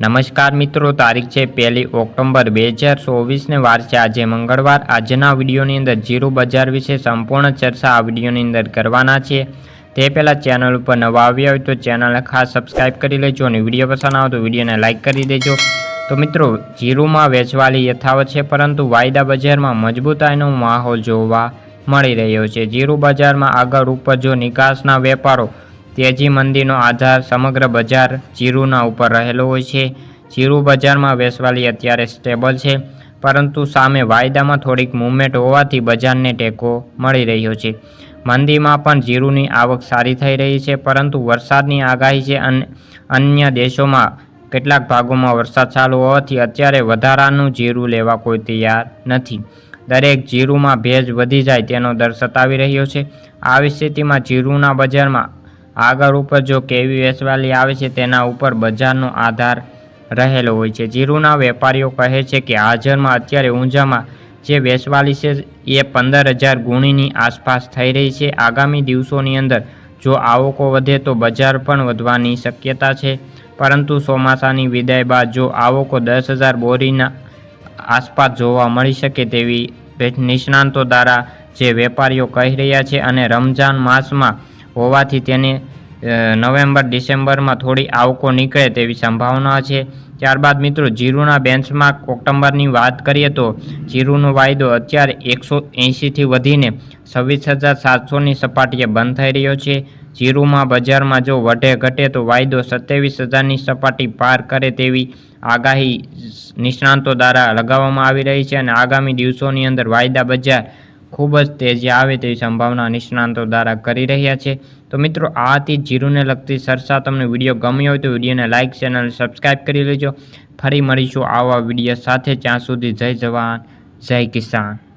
નમસ્કાર મિત્રો, તારીખ છે પહેલી ઓક્ટોબર બે હજાર ચોવીસને વાર છે. આજે મંગળવાર. આજના વિડીયોની અંદર જીરો બજાર વિશે સંપૂર્ણ ચર્ચા આ વિડીયોની અંદર કરવાના છે. તે પહેલાં ચેનલ ઉપર નવા આવ્યા હોય તો ચેનલને ખાસ સબસ્ક્રાઈબ કરી લેજો અને વીડિયો પસંદ આવે તો વિડીયોને લાઇક કરી દેજો. તો મિત્રો, જીરોમાં વેચવાલી યથાવત છે, પરંતુ વાયદા બજારમાં મજબૂતાઈનો માહોલ જોવા મળી રહ્યો છે. જીરું બજારમાં આગળ ઉપર જો નિકાસના વેપારો તેજી મંદીનો આધાર સમગ્ર બજાર જીરુના ઉપર રહેલો હોય છે. જીરું બજારમાં વેસવાલી અત્યારે સ્ટેબલ છે, પરંતુ સામે વાયદામાં થોડીક મૂવમેન્ટ હોવાથી બજારને ટેકો મળી રહ્યો છે. મંદીમાં પણ જીરુની આવક સારી થઈ રહી છે, પરંતુ વરસાદની આગાહી છે અને અન્ય દેશોમાં કેટલાક ભાગોમાં વરસાદ ચાલુ હોવાથી અત્યારે વધારાનું જીરું લેવા કોઈ તૈયાર નથી. દરેક જીરુમાં ભેજ વધી જાય તેનો દર સતાવી રહ્યો છે. આવી સ્થિતિમાં જીરુના બજારમાં આગળ ઉપર જો કેવી વેચવાલી આવે છે તેના ઉપર બજારનો આધાર રહેલો હોય છે. જીરુના વેપારીઓ કહે છે કે હાજરમાં અત્યારે ઊંઝામાં જે વેચવાલી છે એ પંદર હજાર ગુણીની આસપાસ થઈ રહી છે. આગામી દિવસોની અંદર જો આવકો વધે તો બજાર પણ વધવાની શક્યતા છે. પરંતુ ચોમાસાની વિદાય બાદ જો આવકો દસ હજાર બોરીના આસપાસ જોવા મળી શકે તેવી નિષ્ણાંતો દ્વારા જે વેપારીઓ કહી રહ્યા છે અને રમજાન માસમાં હોવાથી તેને નવેમ્બર, ડિસેમ્બરમાં થોડી આવકો નીકળે તેવી સંભાવના છે. ત્યારબાદ મિત્રો, જીરુના બેન્ચમાર્ક ઓક્ટોબરની વાત કરીએ તો જીરુનો વાયદો અત્યારે એકસો એંશીથી વધીને છવ્વીસ હજાર સાતસોની સપાટીએ બંધ થઈ રહ્યો છે. જીરુમાં બજારમાં જો વધે ઘટે તો વાયદો સત્યાવીસ હજારની સપાટી પાર કરે તેવી આગાહી નિષ્ણાંતો દ્વારા લગાવવામાં આવી રહી છે અને આગામી દિવસોની અંદર વાયદા બજાર ખૂબ જ તેજી આવે તેવી સંભાવના નિષ્ણાંતો દ્વારા કરી રહ્યા છે. તો મિત્રો, આ હતી જીરુને લગતી સરસા. તમને વીડિયો ગમ્યો હોય તો વિડીયોને લાઇક ચેનલ સબસ્ક્રાઈબ કરી લેજો. ફરી મળીશું આવા વીડિયો સાથે. ત્યાં સુધી જય જવાન, જય કિસાન.